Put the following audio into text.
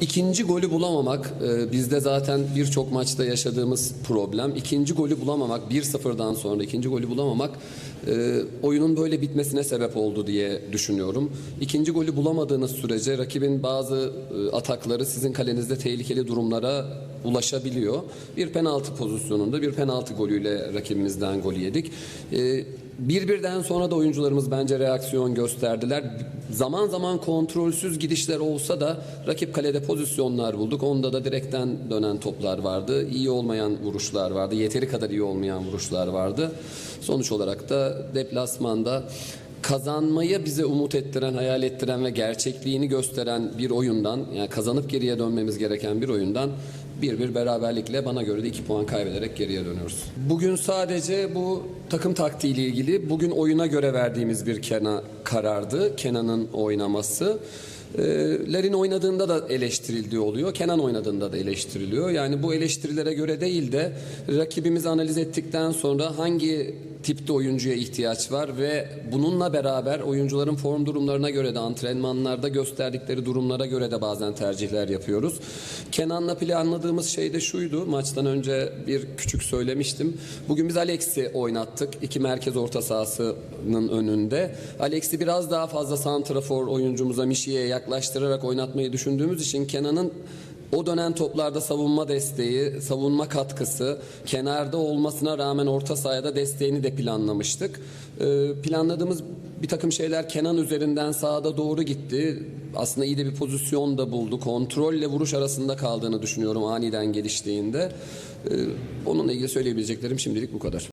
İkinci golü bulamamak e, bizde zaten birçok maçta yaşadığımız problem. İkinci golü bulamamak 1-0'dan sonra ikinci golü bulamamak e, oyunun böyle bitmesine sebep oldu diye düşünüyorum. İkinci golü bulamadığınız sürece rakibin bazı e, atakları sizin kalenizde tehlikeli durumlara ulaşabiliyor. Bir penaltı pozisyonunda bir penaltı golüyle rakibimizden golü yedik. E, bir birden sonra da oyuncularımız bence reaksiyon gösterdiler. Zaman zaman kontrolsüz gidişler olsa da rakip kalede pozisyonlar bulduk. Onda da direkten dönen toplar vardı. İyi olmayan vuruşlar vardı. Yeteri kadar iyi olmayan vuruşlar vardı. Sonuç olarak da deplasmanda kazanmayı bize umut ettiren, hayal ettiren ve gerçekliğini gösteren bir oyundan, yani kazanıp geriye dönmemiz gereken bir oyundan bir bir beraberlikle bana göre de iki puan kaybederek geriye dönüyoruz. Bugün sadece bu takım taktiğiyle ilgili bugün oyuna göre verdiğimiz bir kena karardı. Kenan'ın oynaması. Ee, Larin oynadığında da eleştirildiği oluyor. Kenan oynadığında da eleştiriliyor. Yani bu eleştirilere göre değil de rakibimizi analiz ettikten sonra hangi tipte oyuncuya ihtiyaç var ve bununla beraber oyuncuların form durumlarına göre de antrenmanlarda gösterdikleri durumlara göre de bazen tercihler yapıyoruz. Kenan'la planladığımız şey de şuydu. Maçtan önce bir küçük söylemiştim. Bugün biz Alex'i oynattık. iki merkez orta sahasının önünde. Alex'i biraz daha fazla santrafor oyuncumuza Mişi'ye yaklaştırarak oynatmayı düşündüğümüz için Kenan'ın o dönen toplarda savunma desteği, savunma katkısı, kenarda olmasına rağmen orta sahada desteğini de planlamıştık. Ee, planladığımız bir takım şeyler Kenan üzerinden sahada doğru gitti. Aslında iyi de bir pozisyon da buldu. Kontrolle vuruş arasında kaldığını düşünüyorum aniden geliştiğinde. Ee, onunla ilgili söyleyebileceklerim şimdilik bu kadar.